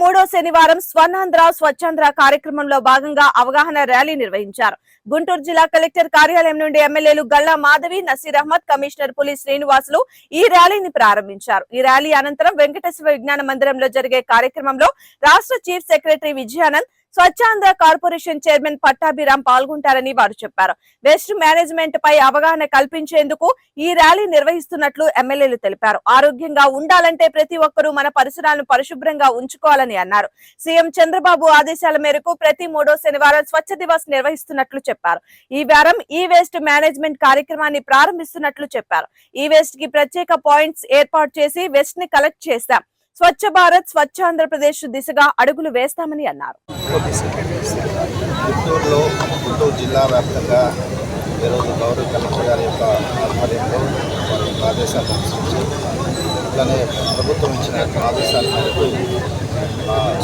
మూడో శనివారం స్వర్ణాంధ్ర స్వచ్ఛాంధ్ర కార్యక్రమంలో భాగంగా అవగాహన ర్యాలీ నిర్వహించారు. గుంటూరు జిల్లా కలెక్టర్ కార్యాలయం నుండి ఎమ్మెల్యేలు గల్లా మాధవి నసీర్ అహ్మద్ కమిషనర్ పులి శ్రీనివాసులు ఈ ర్యాలీని ప్రారంభించారు. ఈ ర్యాలీ అనంతరం వెంకటేశ్వర విజ్ఞాన మందిరంలో జరిగే కార్యక్రమంలో రాష్ట్ర chief secretary Vijayanand Swachhandhra corporation chairman Pattabhiram పాల్గొంటారని వారు చెప్పారు. వెస్ట్ మేనేజ్మెంట్ పై అవగాహన కల్పించేందుకు ఈ ర్యాలీ నిర్వహిస్తున్నట్లు ఎమ్మెల్యేలు తెలిపారు. ఆరోగ్యంగా ఉండాలంటే ప్రతి ఒక్కరూ మన పరిసరాలను పరిశుభ్రంగా ఉంచుకోవాలని అన్నారు. సీఎం చంద్రబాబు ఆదేశాల మేరకు ప్రతి మూడో శనివారం స్వచ్ఛ దివస్ నిర్వహిస్తున్నట్లు చెప్పారు. ఈ వారం ఈ వేస్ట్ మేనేజ్మెంట్ కార్యక్రమాన్ని ప్రారంభిస్తున్నట్లు చెప్పారు. ఈ వేస్ట్కి ప్రత్యేక పాయింట్స్ ఏర్పాటు చేసి వేస్ట్ని కలెక్ట్ చేస్తాం స్వచ్ఛ భారత్ స్వచ్ఛ ఆంధ్రప్రదేశ్ దిశగా అడుగులు వేస్తామని అన్నారు. గుంటూరులో గుంటూరు జిల్లా వ్యాప్తంగా ఈరోజు గౌరవ కలెక్టర్ గారి యొక్క ఆధ్వర్యంలో ఆదేశాలు అనుసరించి అట్లానే ప్రభుత్వం ఇచ్చిన ఆదేశాల మేరకు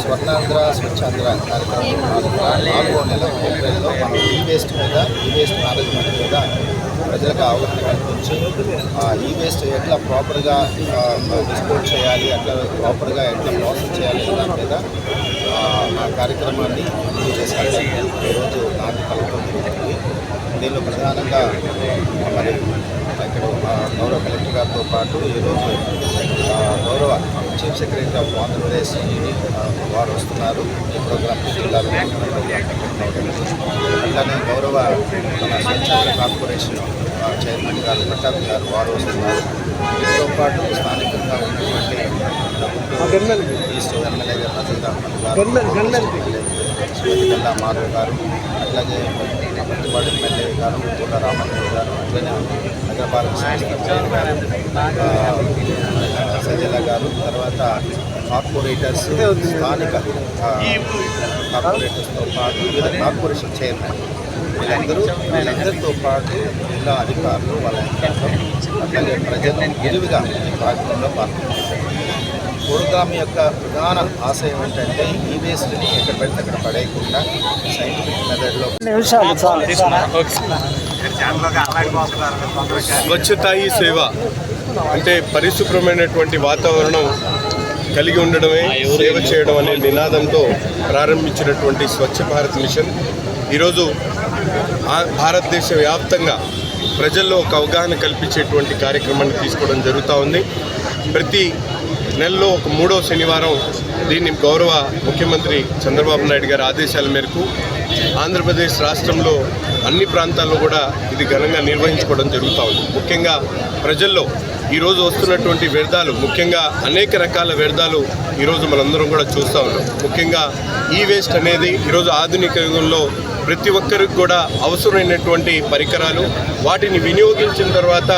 స్వర్ణాంధ్ర స్వచ్ఛాంధ్ర కార్యక్రమం నాలుగో నెల ఏప్రిల్లో మనం ఈ వేస్ట్ మీద ఈ వేస్ట్ మేనేజ్మెంట్ మీద ప్రజలకు అవగాహన కల్పించి ఈ వేస్ట్ ఎట్లా ప్రాపర్గా డిస్పోజ్ చేయాలి అట్లా ప్రాపర్గా ఎట్లా ప్రాసెస్ చేయాలి దాని మీద ఆ, కార్యక్రమాన్ని చేశారు ఈరోజు నాకు కలెక్టర్ జరుగుతుంది దీనిలో ప్రధానంగా మరి ఇక్కడ గౌరవ కలెక్టర్ గారితో పాటు ఈరోజు చీఫ్ సెక్రటరీ ఆఫ్ ఆంధ్రప్రదేశ్ వారు వస్తున్నారు. ఈ ప్రోగ్రామ్ జిల్లాలో అట్లానే గౌరవ మన స్వచ్ఛంద కార్పొరేషన్ చైర్మన్ గారు ప్రతాప్ గారు వారు వస్తున్నారు. వీటితో పాటు స్థానికంగా ఉన్నటువంటి ఈస్ట్ ఎమ్మెల్యే గారు నజీర్ అహ్మద్ గారు శ్రీమతి గల్లా మాధవ్ గారు అట్లాగే పట్టుబాటు ఎమ్మెల్యే గారు కోట రామరావు గారు అట్లనే నగరపాలక సంస్థ చైర్ గారు ఆ, సజల గారు తర్వాత కార్పొరేటర్స్ స్థానిక కార్పొరేటర్స్తో పాటు వివిధ కార్పొరేషన్ చైర్మన్ వీళ్ళందరూ వీళ్ళందరితో పాటు జిల్లా అధికారులు వాళ్ళ అట్లాగే ప్రజలు విరివిగా ఈ కార్యక్రమంలో పాల్గొంటారు. ప్రోగ్రామ్ యొక్క ప్రధాన ఆశయం ఏంటంటే ఈ వేస్ట్ని ఎక్కడ పెడితే అక్కడ పడేయకుండా సైంటిఫిక్ మెథడ్లో స్వచ్ఛత ఈ సేవ. అంటే పరిశుభ్రమైనటువంటి వాతావరణం కలిగి ఉండడమే సేవ చేయడం అనే నినాదంతో ప్రారంభించినటువంటి స్వచ్ఛ భారత్ మిషన్. ఈరోజు భారతదేశ వ్యాప్తంగా ప్రజల్లో ఒక అవగాహన కల్పించేటువంటి కార్యక్రమాన్ని తీసుకోవడం జరుగుతూ ఉంది. ప్రతి నెలలో ఒక మూడో శనివారం దీన్ని గౌరవ ముఖ్యమంత్రి చంద్రబాబు నాయుడు గారి ఆదేశాల మేరకు ఆంధ్రప్రదేశ్ రాష్ట్రంలో అన్ని ప్రాంతాల్లో కూడా ఇది ఘనంగా నిర్వహించుకోవడం జరుగుతూ ఉంది. ముఖ్యంగా ప్రజల్లో ఈరోజు వస్తున్నటువంటి వ్యర్థాలు ముఖ్యంగా అనేక రకాల వ్యర్థాలు ఈరోజు మనందరం కూడా చూస్తూ ఉన్నాం. ముఖ్యంగా ఈ వేస్ట్ అనేది ఈరోజు ఆధునిక యుగంలో ప్రతి ఒక్కరికి కూడా అవసరమైనటువంటి పరికరాలు వాటిని వినియోగించిన తర్వాత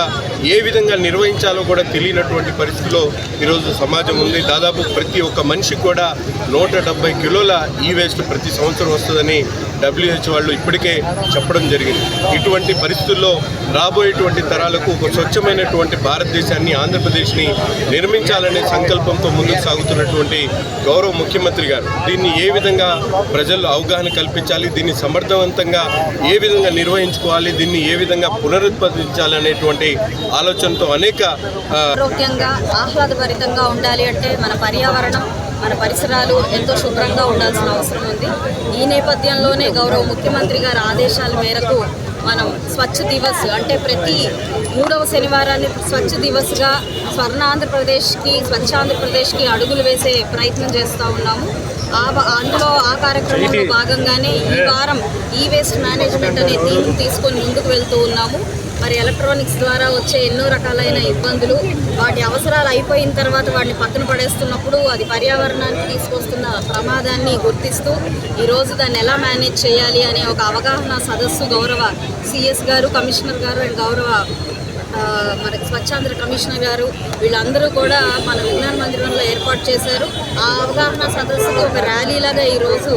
ఏ విధంగా నిర్వహించాలో కూడా తెలియనటువంటి పరిస్థితిలో ఈరోజు సమాజం ఉంది. దాదాపు ప్రతి ఒక్క మనిషికి కూడా నూట కిలోల ఈ వేస్ట్ ప్రతి సంవత్సరం వస్తుందని డబ్ల్యూహెచ్ వాళ్ళు ఇప్పటికే చెప్పడం జరిగింది. ఇటువంటి పరిస్థితుల్లో రాబోయేటువంటి తరాలకు ఒక స్వచ్ఛమైనటువంటి భారతదేశాన్ని ఆంధ్రప్రదేశ్ని నిర్మించాలనే సంకల్పంతో ముందుకు సాగుతున్నటువంటి గౌరవ ముఖ్యమంత్రి గారు దీన్ని ఏ విధంగా ప్రజల్లో అవగాహన కల్పించాలి దీన్ని సమర్థవంతంగా ఏ విధంగా నిర్వహించుకోవాలి దీన్ని ఏ విధంగా పునరుత్పాదించాలి అనేటువంటి ఆలోచనతో అనేక ఆరోగ్యంగా ఆహ్లాదభరితంగా ఉండాలి అంటే మన పర్యావరణం మన పరిసరాలు ఎంతో శుభ్రంగా ఉండాల్సిన అవసరం ఉంది. ఈ నేపథ్యంలోనే గౌరవ ముఖ్యమంత్రి గారి ఆదేశాల మేరకు మనం స్వచ్ఛ దివస్ అంటే ప్రతి మూడవ శనివారాన్ని స్వచ్ఛ దివస్గా స్వర్ణ ఆంధ్రప్రదేశ్కి స్వచ్ఛ ఆంధ్రప్రదేశ్కి అడుగులు వేసే ప్రయత్నం చేస్తూ ఉన్నాము. అందులో ఆ కార్యక్రమంలో భాగంగానే ఈ వారం ఈ వేస్ట్ మేనేజ్మెంట్ అనే థీమ్ తీసుకొని ముందుకు వెళ్తూ ఉన్నాము. మరి ఎలక్ట్రానిక్స్ ద్వారా వచ్చే ఎన్నో రకాలైన ఇబ్బందులు వాటి అవసరాలు అయిపోయిన తర్వాత వాటిని పక్కన పడేస్తున్నప్పుడు అది పర్యావరణానికి తీసుకొస్తున్న ప్రమాదాన్ని గుర్తిస్తూ ఈరోజు దాన్ని ఎలా మేనేజ్ చేయాలి అనే ఒక అవగాహన సదస్సు గౌరవ సిఎస్ గారు కమిషనర్ గారు అండ్ గౌరవ మనకి స్వచ్ఛాంధ్ర కమిషనర్ గారు వీళ్ళందరూ కూడా మన విజ్ఞాన మందిరంలో ఏర్పాటు చేశారు. ఆ అవగాహన సదస్సుకి ఒక ర్యాలీలాగా ఈరోజు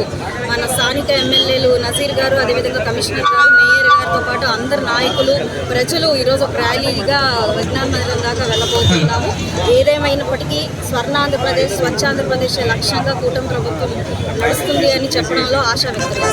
మన స్థానిక ఎమ్మెల్యేలు నజీర్ గారు అదేవిధంగా కమిషనర్ గారు మేయర్ గారితో పాటు అందరు నాయకులు ప్రజలు ఈరోజు ఒక ర్యాలీగా విజ్ఞాన మందిరం దాకా వెళ్ళబోతున్నాము. ఏదేమైనప్పటికీ స్వర్ణాంధ్రప్రదేశ్ స్వచ్ఛాంధ్రప్రదేశ్ లక్ష్యంగా కూటమి ప్రభుత్వం నడుస్తుంది అని చెప్పడంలో ఆశా వ్యక్తం